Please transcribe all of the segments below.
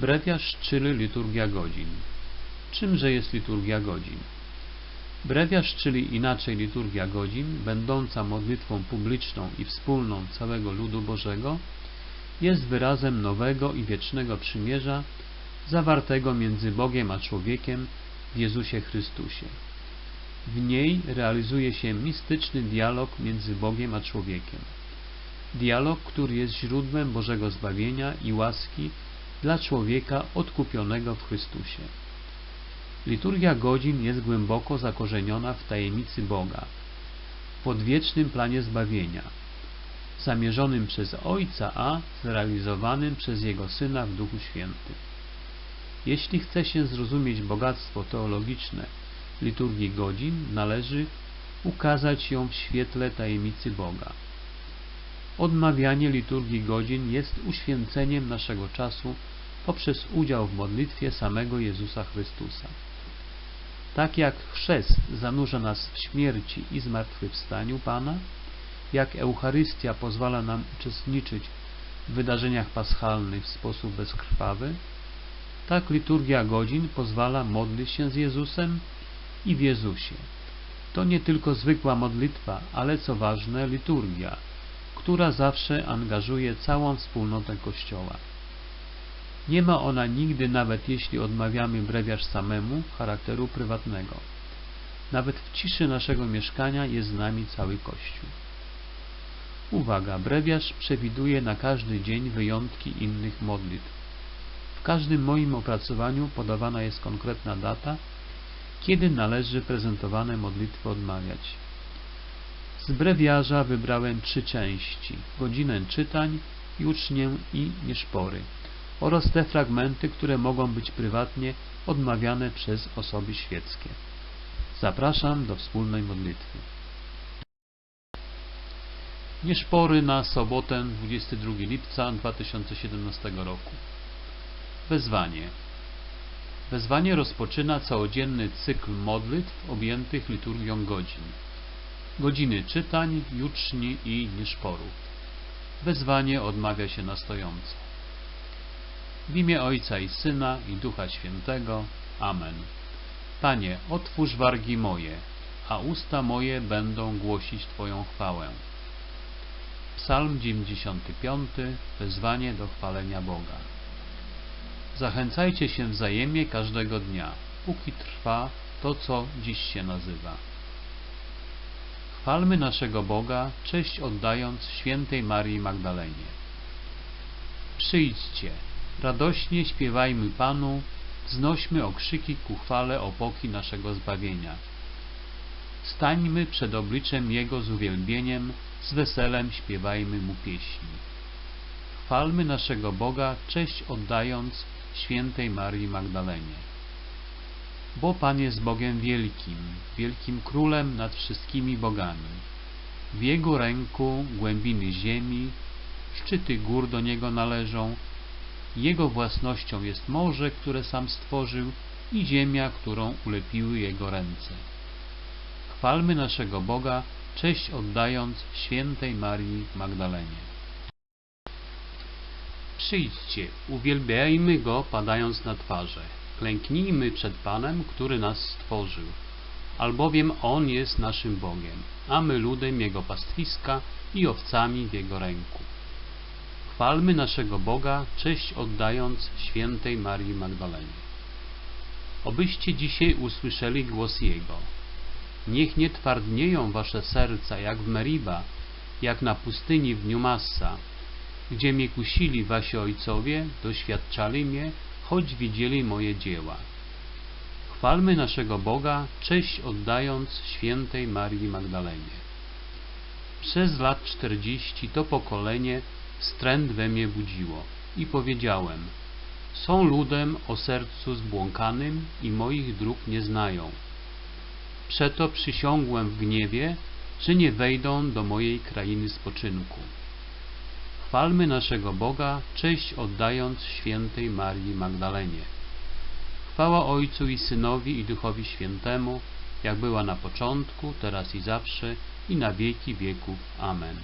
Brewiarz, czyli liturgia godzin. Czymże jest liturgia godzin? Brewiarz, czyli inaczej liturgia godzin, będąca modlitwą publiczną i wspólną całego ludu Bożego, jest wyrazem nowego i wiecznego przymierza zawartego między Bogiem a człowiekiem w Jezusie Chrystusie. W niej realizuje się mistyczny dialog między Bogiem a człowiekiem. Dialog, który jest źródłem Bożego zbawienia i łaski dla człowieka odkupionego w Chrystusie. Liturgia godzin jest głęboko zakorzeniona w tajemnicy Boga, w odwiecznym planie zbawienia, zamierzonym przez Ojca, a zrealizowanym przez Jego Syna w Duchu Świętym. Jeśli chce się zrozumieć bogactwo teologiczne liturgii godzin, należy ukazać ją w świetle tajemnicy Boga. Odmawianie liturgii godzin jest uświęceniem naszego czasu poprzez udział w modlitwie samego Jezusa Chrystusa. Tak jak chrzest zanurza nas w śmierci i zmartwychwstaniu Pana, jak Eucharystia pozwala nam uczestniczyć w wydarzeniach paschalnych w sposób bezkrwawy, tak liturgia godzin pozwala modlić się z Jezusem i w Jezusie. To nie tylko zwykła modlitwa, ale co ważne, liturgia, która zawsze angażuje całą wspólnotę Kościoła. Nie ma ona nigdy, nawet jeśli odmawiamy brewiarz samemu, charakteru prywatnego. Nawet w ciszy naszego mieszkania jest z nami cały Kościół. Uwaga! Brewiarz przewiduje na każdy dzień wyjątki innych modlitw. W każdym moim opracowaniu podawana jest konkretna data, kiedy należy prezentowane modlitwy odmawiać. Z brewiarza wybrałem trzy części, godzinę czytań, jucznię i nieszpory oraz te fragmenty, które mogą być prywatnie odmawiane przez osoby świeckie. Zapraszam do wspólnej modlitwy. Nieszpory na sobotę 22 lipca 2017 roku. Wezwanie. Wezwanie rozpoczyna całodzienny cykl modlitw objętych liturgią godzin. Godziny czytań, juczni i nieszporów. Wezwanie odmawia się na stojąco. W imię Ojca i Syna i Ducha Świętego. Amen. Panie, otwórz wargi moje, a usta moje będą głosić Twoją chwałę. Psalm 95. Wezwanie do chwalenia Boga. Zachęcajcie się wzajemnie każdego dnia, póki trwa to, co dziś się nazywa. Chwalmy naszego Boga, cześć oddając świętej Marii Magdalenie. Przyjdźcie, radośnie śpiewajmy Panu, wznośmy okrzyki ku chwale opoki naszego zbawienia. Stańmy przed obliczem Jego z uwielbieniem, z weselem śpiewajmy Mu pieśni. Chwalmy naszego Boga, cześć oddając świętej Marii Magdalenie. Bo Pan jest Bogiem wielkim, wielkim królem nad wszystkimi bogami. W Jego ręku głębiny ziemi, szczyty gór do Niego należą, Jego własnością jest morze, które sam stworzył i ziemia, którą ulepiły Jego ręce. Chwalmy naszego Boga, cześć oddając świętej Marii Magdalenie. Przyjdźcie, uwielbiajmy Go padając na twarze. Klęknijmy przed Panem, który nas stworzył. Albowiem On jest naszym Bogiem, a my ludem Jego pastwiska i owcami w Jego ręku. Chwalmy naszego Boga, cześć oddając świętej Marii Magdalenie. Obyście dzisiaj usłyszeli głos Jego. Niech nie twardnieją wasze serca, jak w Meriba, jak na pustyni w dniu Massa, gdzie mnie kusili wasi ojcowie, doświadczali mnie, choć widzieli moje dzieła. Chwalmy naszego Boga, cześć oddając świętej Marii Magdalenie. Przez lat czterdzieści to pokolenie wstręt we mnie budziło i powiedziałem są ludem o sercu zbłąkanym i moich dróg nie znają. Przeto przysiągłem w gniewie, że nie wejdą do mojej krainy spoczynku. Chwalmy naszego Boga, cześć oddając świętej Marii Magdalenie. Chwała Ojcu i Synowi i Duchowi Świętemu, jak była na początku, teraz i zawsze, i na wieki wieków. Amen.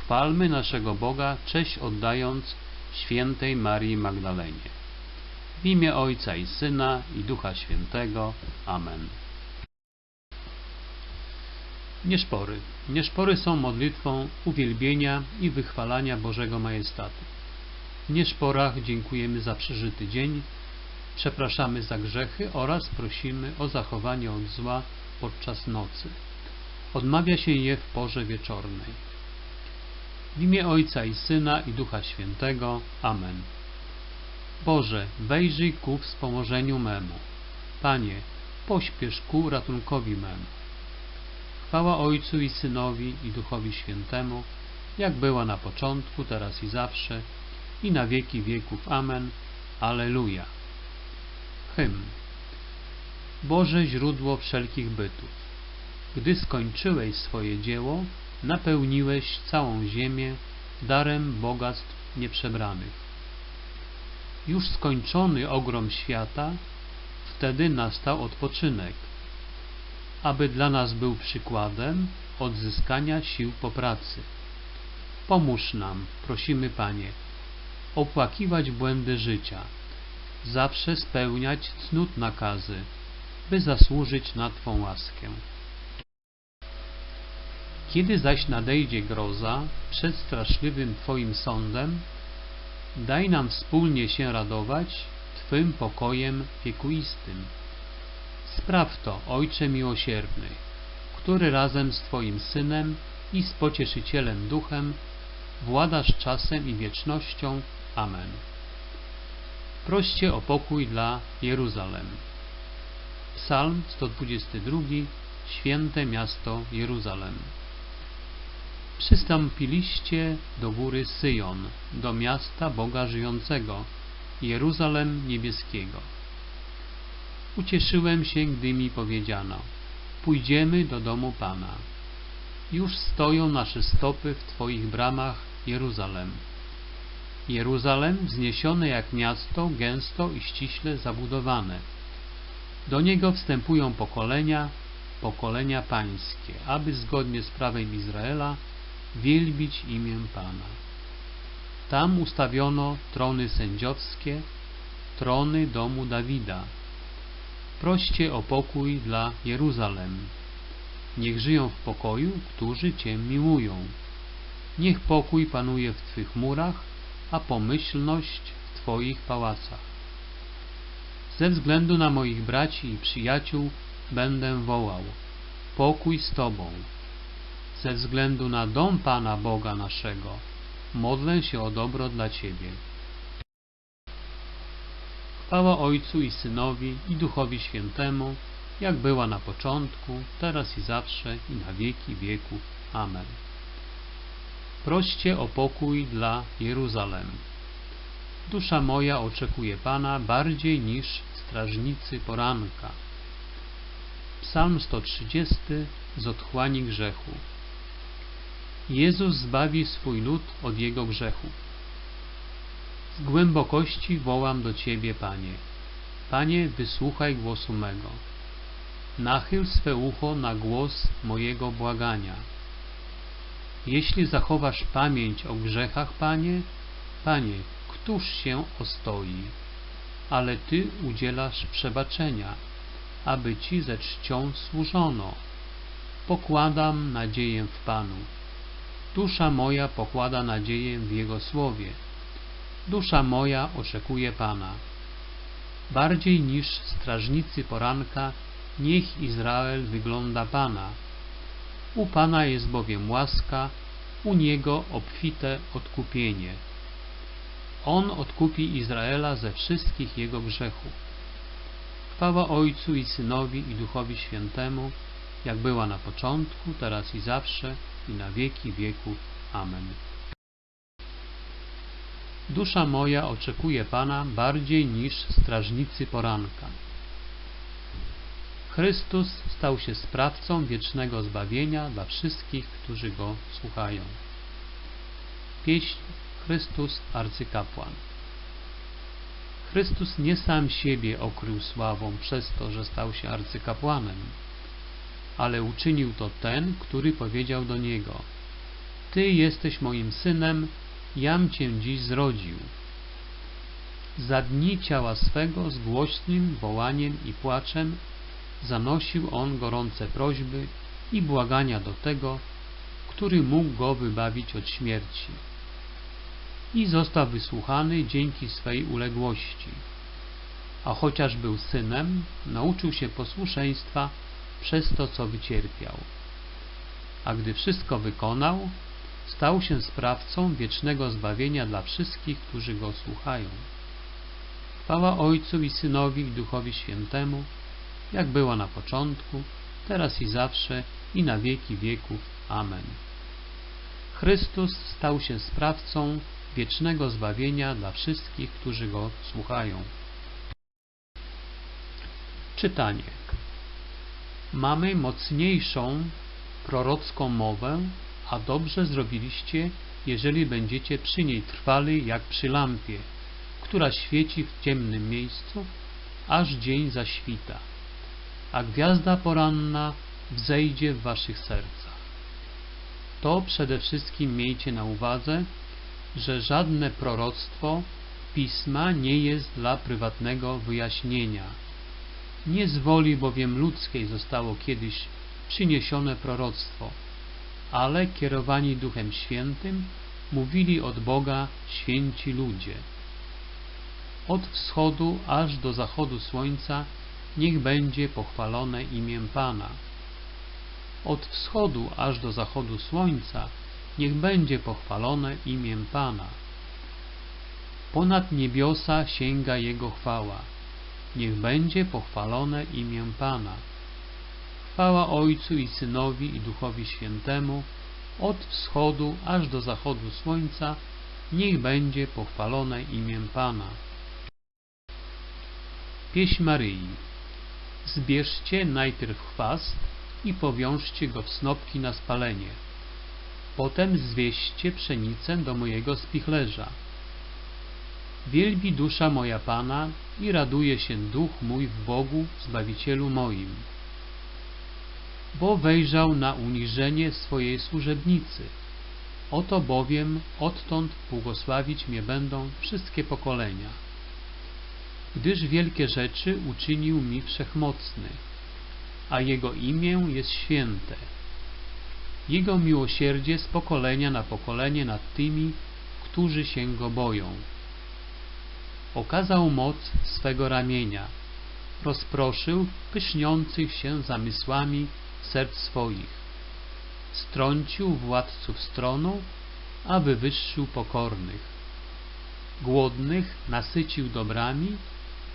Chwalmy naszego Boga, cześć oddając świętej Marii Magdalenie. W imię Ojca i Syna i Ducha Świętego. Amen. Nieszpory. Nieszpory są modlitwą uwielbienia i wychwalania Bożego Majestatu. W nieszporach dziękujemy za przeżyty dzień, przepraszamy za grzechy oraz prosimy o zachowanie od zła podczas nocy. Odmawia się je w porze wieczornej. W imię Ojca i Syna i Ducha Świętego. Amen. Boże, wejrzyj ku wspomożeniu memu. Panie, pośpiesz ku ratunkowi memu. Chwała Ojcu i Synowi i Duchowi Świętemu, jak była na początku, teraz i zawsze, i na wieki wieków. Amen. Alleluja. Hymn. Boże źródło wszelkich bytów, gdy skończyłeś swoje dzieło, napełniłeś całą ziemię darem bogactw nieprzebranych. Już skończony ogrom świata, wtedy nastał odpoczynek, aby dla nas był przykładem odzyskania sił po pracy. Pomóż nam, prosimy Panie, opłakiwać błędy życia, zawsze spełniać cnót nakazy, by zasłużyć na Twą łaskę. Kiedy zaś nadejdzie groza przed straszliwym Twoim sądem, daj nam wspólnie się radować Twym pokojem wiekuistym. Spraw to, Ojcze miłosierny, który razem z Twoim Synem i z Pocieszycielem Duchem władasz czasem i wiecznością. Amen. Proście o pokój dla Jeruzalem. Psalm 122 Święte miasto Jeruzalem. Przystąpiliście do góry Syjon, do miasta Boga żyjącego, Jeruzalem niebieskiego. Ucieszyłem się, gdy mi powiedziano, pójdziemy do domu Pana. Już stoją nasze stopy w Twoich bramach, Jeruzalem. Jeruzalem wzniesione jak miasto, gęsto i ściśle zabudowane. Do niego wstępują pokolenia, pokolenia pańskie, aby zgodnie z prawem Izraela wielbić imię Pana. Tam ustawiono trony sędziowskie, trony domu Dawida. Proście o pokój dla Jeruzalem. Niech żyją w pokoju, którzy Cię miłują. Niech pokój panuje w Twych murach, a pomyślność w Twoich pałacach. Ze względu na moich braci i przyjaciół będę wołał. Pokój z Tobą. Ze względu na dom Pana Boga naszego modlę się o dobro dla Ciebie. Chwała Ojcu i Synowi i Duchowi Świętemu, jak była na początku, teraz i zawsze i na wieki wieków. Amen. Proście o pokój dla Jeruzalem. Dusza moja oczekuje Pana bardziej niż strażnicy poranka. Psalm 130 z otchłani grzechu. Jezus zbawi swój lud od jego grzechów. Głębokości wołam do Ciebie, Panie. Panie, wysłuchaj głosu mego. Nachyl swe ucho na głos mojego błagania. Jeśli zachowasz pamięć o grzechach, Panie, Panie, któż się ostoi? Ale Ty udzielasz przebaczenia, aby Ci ze czcią służono. Pokładam nadzieję w Panu. Dusza moja pokłada nadzieję w Jego Słowie. Dusza moja oczekuje Pana. Bardziej niż strażnicy poranka, niech Izrael wygląda Pana. U Pana jest bowiem łaska, u Niego obfite odkupienie. On odkupi Izraela ze wszystkich jego grzechów. Chwała Ojcu i Synowi i Duchowi Świętemu, jak była na początku, teraz i zawsze, i na wieki wieków. Amen. Dusza moja oczekuje Pana bardziej niż strażnicy poranka. Chrystus stał się sprawcą wiecznego zbawienia dla wszystkich, którzy Go słuchają. Pieśń Chrystus arcykapłan. Chrystus nie sam siebie okrył sławą przez to, że stał się arcykapłanem, ale uczynił to ten, który powiedział do niego: Ty jesteś moim synem, jam cię dziś zrodził. za dni ciała swego z głośnym wołaniem i płaczem zanosił on gorące prośby i błagania do tego, który mógł go wybawić od śmierci. I został wysłuchany dzięki swej uległości. A chociaż był synem, nauczył się posłuszeństwa przez to, co wycierpiał. A gdy wszystko wykonał, stał się sprawcą wiecznego zbawienia dla wszystkich, którzy go słuchają. Chwała Ojcu i Synowi i Duchowi Świętemu, jak była na początku, teraz i zawsze, i na wieki wieków. Amen. Chrystus stał się sprawcą wiecznego zbawienia dla wszystkich, którzy Go słuchają. Czytanie. Mamy mocniejszą prorocką mowę, a dobrze zrobiliście, jeżeli będziecie przy niej trwali jak przy lampie, która świeci w ciemnym miejscu, aż dzień zaświta, a gwiazda poranna wzejdzie w waszych sercach. To przede wszystkim miejcie na uwadze, że żadne proroctwo Pisma nie jest dla prywatnego wyjaśnienia. Nie z woli bowiem ludzkiej zostało kiedyś przyniesione proroctwo, ale kierowani Duchem Świętym mówili od Boga święci ludzie. Od wschodu aż do zachodu słońca niech będzie pochwalone imię Pana. Od wschodu aż do zachodu słońca niech będzie pochwalone imię Pana. Ponad niebiosa sięga Jego chwała. Niech będzie pochwalone imię Pana. Chwała Ojcu i Synowi i Duchowi Świętemu, od wschodu aż do zachodu słońca, niech będzie pochwalone imię Pana. Pieśń Maryi. Zbierzcie najpierw chwast i powiążcie go w snopki na spalenie. Potem zwieście pszenicę do mojego spichlerza. Wielbi dusza moja Pana i raduje się duch mój w Bogu, Zbawicielu moim. Bo wejrzał na uniżenie swojej służebnicy. Oto bowiem odtąd błogosławić mnie będą wszystkie pokolenia. Gdyż wielkie rzeczy uczynił mi Wszechmocny, a Jego imię jest święte. Jego miłosierdzie z pokolenia na pokolenie nad tymi, którzy się Go boją. Okazał moc swego ramienia, rozproszył pyszniących się zamysłami serc swoich. Strącił władców stroną, a wywyższył pokornych. Głodnych nasycił dobrami,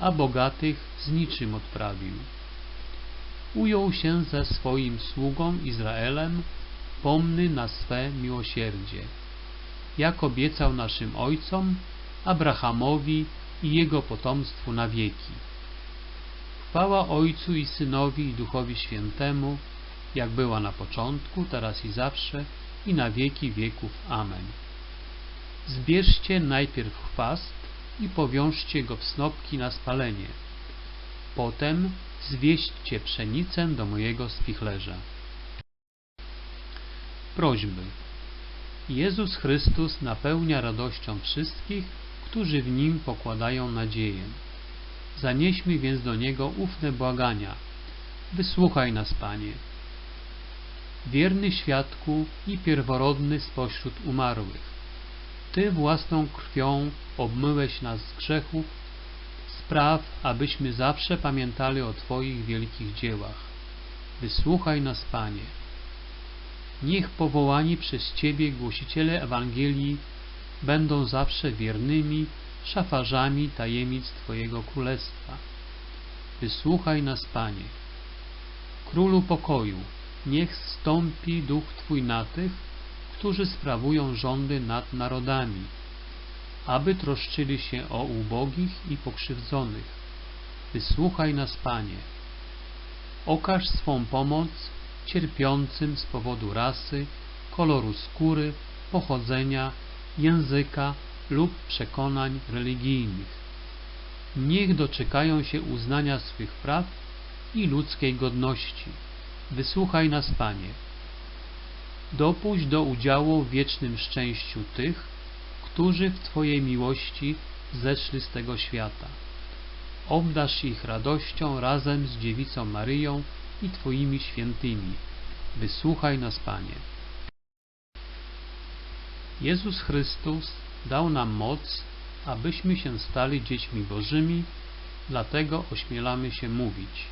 a bogatych z niczym odprawił. Ujął się ze swoim sługą Izraelem, pomny na swe miłosierdzie. Jak obiecał naszym ojcom, Abrahamowi i jego potomstwu na wieki. Chwała Ojcu i Synowi i Duchowi Świętemu, jak była na początku, teraz i zawsze, i na wieki wieków. Amen. Zbierzcie najpierw chwast i powiążcie go w snopki na spalenie. Potem zwieście pszenicę do mojego spichlerza. Prośby. Jezus Chrystus napełnia radością wszystkich, którzy w Nim pokładają nadzieję. Zanieśmy więc do Niego ufne błagania. Wysłuchaj nas, Panie. Wierny świadku i pierworodny spośród umarłych. Ty własną krwią obmyłeś nas z grzechów, spraw, abyśmy zawsze pamiętali o Twoich wielkich dziełach. Wysłuchaj nas, Panie. Niech powołani przez Ciebie głosiciele Ewangelii będą zawsze wiernymi szafarzami tajemnic Twojego Królestwa. Wysłuchaj nas, Panie. Królu pokoju, niech stąpi duch Twój na tych, którzy sprawują rządy nad narodami, aby troszczyli się o ubogich i pokrzywdzonych. Wysłuchaj nas, Panie. Okaż swą pomoc cierpiącym z powodu rasy, koloru skóry, pochodzenia, języka lub przekonań religijnych. Niech doczekają się uznania swych praw i ludzkiej godności. Wysłuchaj nas, Panie. Dopuść do udziału w wiecznym szczęściu tych, którzy w Twojej miłości zeszli z tego świata. Obdasz ich radością razem z Dziewicą Maryją i Twoimi świętymi. Wysłuchaj nas, Panie. Jezus Chrystus dał nam moc, abyśmy się stali dziećmi Bożymi, dlatego ośmielamy się mówić.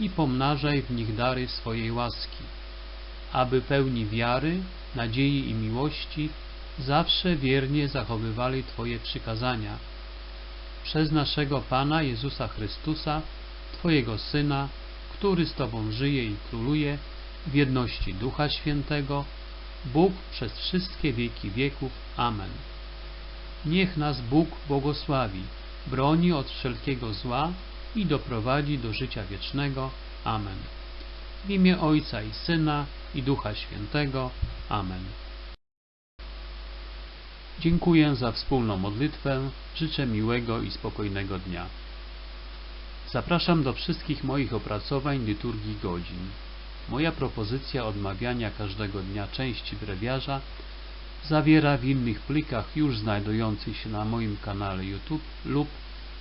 i pomnażaj w nich dary swojej łaski, aby pełni wiary, nadziei i miłości zawsze wiernie zachowywali Twoje przykazania. Przez naszego Pana Jezusa Chrystusa, Twojego Syna, który z Tobą żyje i króluje w jedności Ducha Świętego, Bóg przez wszystkie wieki wieków. Amen. Niech nas Bóg błogosławi, broni od wszelkiego zła i doprowadzi do życia wiecznego. Amen. W imię Ojca i Syna i Ducha Świętego. Amen. Dziękuję za wspólną modlitwę. Życzę miłego i spokojnego dnia. Zapraszam do wszystkich moich opracowań liturgii godzin. Moja propozycja odmawiania każdego dnia części brewiarza zawiera w innych plikach już znajdujących się na moim kanale YouTube lub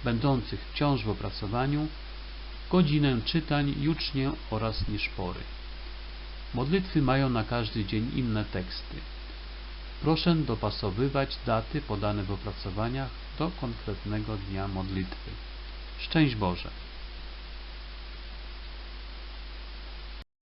będących wciąż w opracowaniu godzinę czytań, jucznię oraz nieszpory. Modlitwy mają na każdy dzień inne teksty. Proszę dopasowywać daty podane w opracowaniach do konkretnego dnia modlitwy. Szczęść Boże!